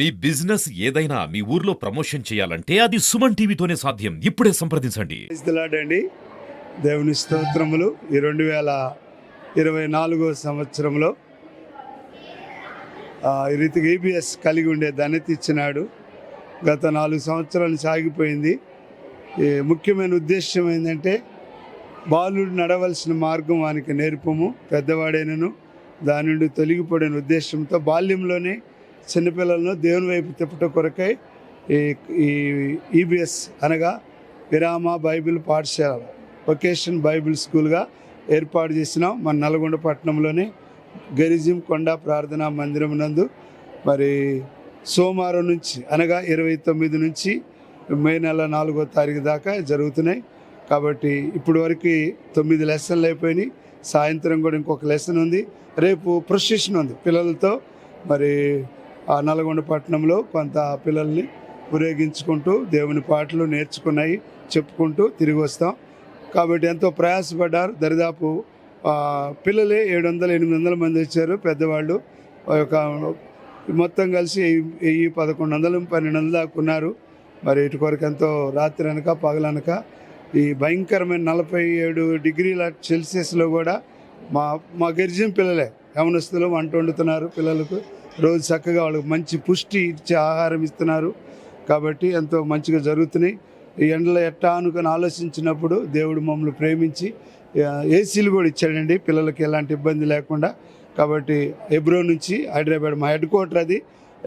మీ business ఏదైనా మీ ఊర్లో promotion చేయాలంటే అది సుమన్ టీవీతోనే సాధ్యం. ఇప్పుడే సంప్రదించండి. అండి. దేవుని స్తోత్రములు ఈ రెండు వేల ఇరవై నాలుగో సంవత్సరంలో ఈ రీతిగా ఈబీఎస్ కలిగి ఉండే ధన్యత ఇచ్చినాడు. గత నాలుగు సంవత్సరాలు సాగిపోయింది. ఈ ముఖ్యమైన ఉద్దేశం ఏంటంటే బాలుడు నడవలసిన మార్గం వానికి నేర్పము. పెద్దవాడైనను దాని నుండి తొలగిపోయిన ఉద్దేశంతో బాల్యంలోనే చిన్నపిల్లలను దేవుని వైపు తిప్పటం కొరకై ఈ ఈ ఈబిఎస్ అనగా విరామ బైబిల్ పాఠశాల వొకేషన్ బైబిల్ స్కూల్గా ఏర్పాటు చేసినాం. మన నల్గొండ పట్టణంలోని గరిజిం కొండ ప్రార్థనా మందిరం నందు మరి సోమవారం నుంచి అనగా ఇరవై తొమ్మిది నుంచి మే నెల నాలుగో తారీఖు దాకా జరుగుతున్నాయి. కాబట్టి ఇప్పటి వరకు తొమ్మిది లెసన్లు అయిపోయినాయి. సాయంత్రం కూడా ఇంకొక లెసన్ ఉంది. రేపు ప్రొసెషన్ ఉంది పిల్లలతో. మరి నల్గొండ పట్టణంలో కొంత పిల్లల్ని ఊరేగించుకుంటూ దేవుని పాటలు నేర్చుకున్నాయి చెప్పుకుంటూ తిరిగి వస్తాం. కాబట్టి ఎంతో ప్రయాసపడ్డారు. దరిదాపు పిల్లలే ఏడు వందల ఎనిమిది వందల మంది వచ్చారు పెద్దవాళ్ళు. ఒక మొత్తం కలిసి వెయ్యి పదకొండు వందలు పన్నెండు వందలు దాకా ఉన్నారు. మరి ఇటు కొరకు ఎంతో రాత్రి అనక పగలనక ఈ భయంకరమైన నలభై ఏడు డిగ్రీల సెల్సియస్లో కూడా మా మా గిరిజన పిల్లలే యవనస్తులు వంట వండుతున్నారు పిల్లలకు. రోజు చక్కగా వాళ్ళకి మంచి పుష్టి ఇచ్చే ఆహారం ఇస్తున్నారు. కాబట్టి ఎంతో మంచిగా జరుగుతున్నాయి. ఈ ఎండలో ఎట్టా అనుకుని ఆలోచించినప్పుడు దేవుడు మమ్మల్ని ప్రేమించి ఏసీలు కూడా ఇచ్చాడండి. పిల్లలకి ఎలాంటి ఇబ్బంది లేకుండా. కాబట్టి ఎబ్రో నుంచి హైదరాబాద్ మా హెడ్ క్వార్టర్ అది.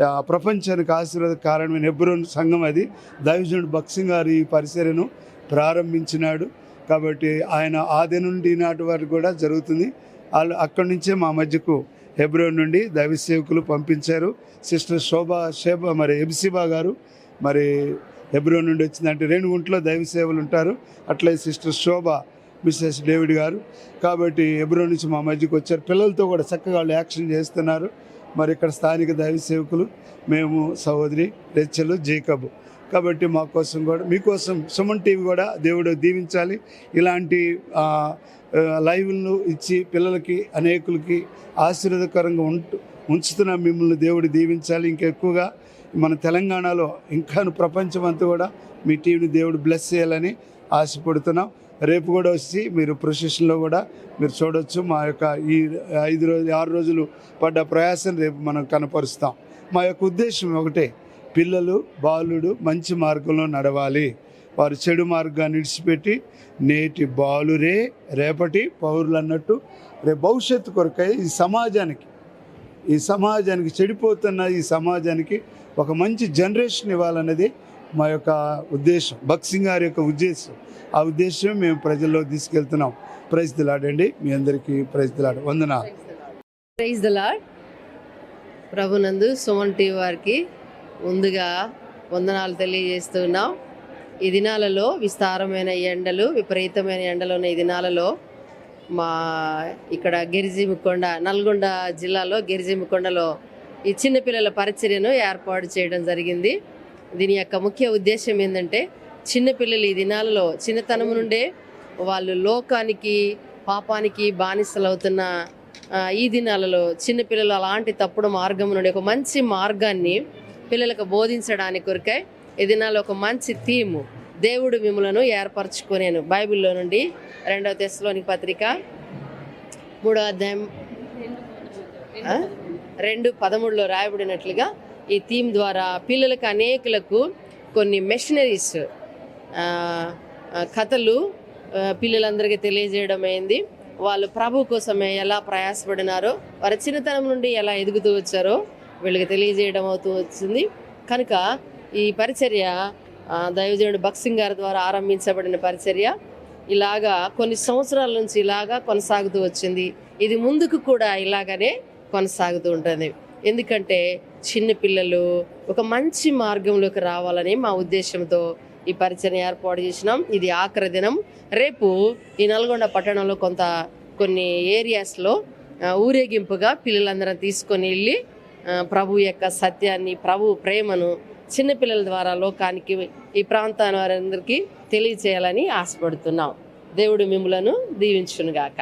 ఆ, ప్రపంచానికి ఆశీర్వాద కారణమైన ఎబ్రోన్ సంఘం అది. దైవజనుడు బక్సింగ్ గారు ఈ పరిసరను ప్రారంభించినాడు. కాబట్టి ఆయన ఆది నుండి నాటి వరకు కూడా జరుగుతుంది. వాళ్ళు అక్కడి నుంచే మా మధ్యకు హెబ్రోన్ నుండి దైవ సేవకులు పంపించారు. సిస్టర్ శోభా శోభ మరి ఎబ్సిబా గారు మరి హెబ్రోన్ నుండి వచ్చిందంటే రేణుగుంట్లో దైవ సేవలు ఉంటారు. అట్లే సిస్టర్ శోభ మిస్సెస్ డేవిడ్ గారు. కాబట్టి హెబ్రోన్ నుంచి మా మధ్యకు వచ్చారు. పిల్లలతో కూడా చక్కగా వాళ్ళు యాక్షన్ చేస్తున్నారు. మరి ఇక్కడ స్థానిక దైవ సేవకులు మేము సహోదరి రెచ్చలు జేకబ్. కాబట్టి మా కోసం కూడా మీకోసం సుమన్ టీవీ కూడా దేవుడు దీవించాలి. ఇలాంటి లైవ్లను ఇచ్చి పిల్లలకి అనేకులకి ఆశీర్వదకరంగా ఉంటు ఉంచుతున్న మిమ్మల్ని దేవుడు దీవించాలి. ఇంకా ఎక్కువగా మన తెలంగాణలో ఇంకా ప్రపంచం అంతా కూడా మీ టీవీని దేవుడు బ్లెస్ చేయాలని ఆశపడుతున్నాం. రేపు కూడా వచ్చి మీరు ప్రొసెషన్లో కూడా మీరు చూడొచ్చు. మా యొక్క ఈ ఐదు రోజులు ఆరు రోజులు పడ్డ ప్రయాసం రేపు మనం కనపరుస్తాం. మా యొక్క ఉద్దేశం ఒకటే పిల్లలు బాలుడు మంచి మార్గంలో నడవాలి. వారు చెడు మార్గాన్ని విడిచిపెట్టి నేటి బాలురే రేపటి పౌరులు అన్నట్టు రేపు భవిష్యత్తు కొరకై ఈ సమాజానికి ఈ సమాజానికి చెడిపోతున్న ఈ సమాజానికి ఒక మంచి జనరేషన్ ఇవ్వాలన్నది మా యొక్క ఉద్దేశం. బక్సింగ్ గారి యొక్క ఉద్దేశం. ఆ ఉద్దేశం మేము ప్రజల్లో తీసుకెళ్తున్నాం. ప్రైజ్ దిలాడండి మీ అందరికీ ప్రైజ్ దిలాడు వందన ప్రైజ్ దిలాడ్ ప్రభునందు సుమన్ టీ వారికి ముందుగా వందనాలు తెలియజేస్తున్నాం. ఈ దినాలలో విస్తారమైన ఎండలు విపరీతమైన ఎండలు ఉన్న ఈ దినాలలో మా ఇక్కడ గిరిజీమికొండ నల్గొండ జిల్లాలో గిరిజీమికొండలో ఈ చిన్నపిల్లల పరిచర్యను ఏర్పాటు చేయడం జరిగింది. దీని యొక్క ముఖ్య ఉద్దేశం ఏంటంటే చిన్నపిల్లలు ఈ దినాలలో చిన్నతనం నుండే వాళ్ళు లోకానికి పాపానికి బానిసలవుతున్న ఈ దినాలలో చిన్నపిల్లలు అలాంటి తప్పుడు మార్గం నుండి ఒక మంచి మార్గాన్ని పిల్లలకు బోధించడానికి కొరకై ఇది నాలో ఒక మంచి థీము దేవుడు మిమ్మలను ఏర్పరచుకునేను. బైబిల్లో నుండి రెండవ తెశలోని పత్రిక మూడో అధ్యాయం రెండు పదమూడులో రాయబడినట్లుగా ఈ థీమ్ ద్వారా పిల్లలకు అనేకులకు కొన్ని మెషనరీస్ కథలు పిల్లలందరికీ తెలియజేయడం అయింది. వాళ్ళు ప్రభు కోసమే ఎలా ప్రయాసపడినారో వారి చిన్నతనం నుండి ఎలా ఎదుగుతూ వచ్చారో వీళ్ళకి తెలియజేయడం అవుతూ వచ్చింది. కనుక ఈ పరిచర్య దైవజనుడు భక్సింగ్ గారి ద్వారా ఆరంభించబడిన పరిచర్య ఇలాగా కొన్ని సంవత్సరాల నుంచి ఇలాగా కొనసాగుతూ వచ్చింది. ఇది ముందుకు కూడా ఇలాగనే కొనసాగుతూ ఉంటుంది. ఎందుకంటే చిన్న పిల్లలు ఒక మంచి మార్గంలోకి రావాలని మా ఉద్దేశంతో ఈ పరిచయం ఏర్పాటు చేసినాం. ఇది ఆఖరి దినం. రేపు ఈ నల్గొండ పట్టణంలో కొంత కొన్ని ఏరియాస్లో ఊరేగింపుగా పిల్లలందరం తీసుకొని వెళ్ళి ప్రభు యొక్క సత్యాన్ని ప్రభు ప్రేమను చిన్నపిల్లల ద్వారా లోకానికి ఈ ప్రాంతాల వారందరికీ తెలియచేయాలని ఆశపడుతున్నాం. దేవుడు మిమ్మలను దీవించునుగాక.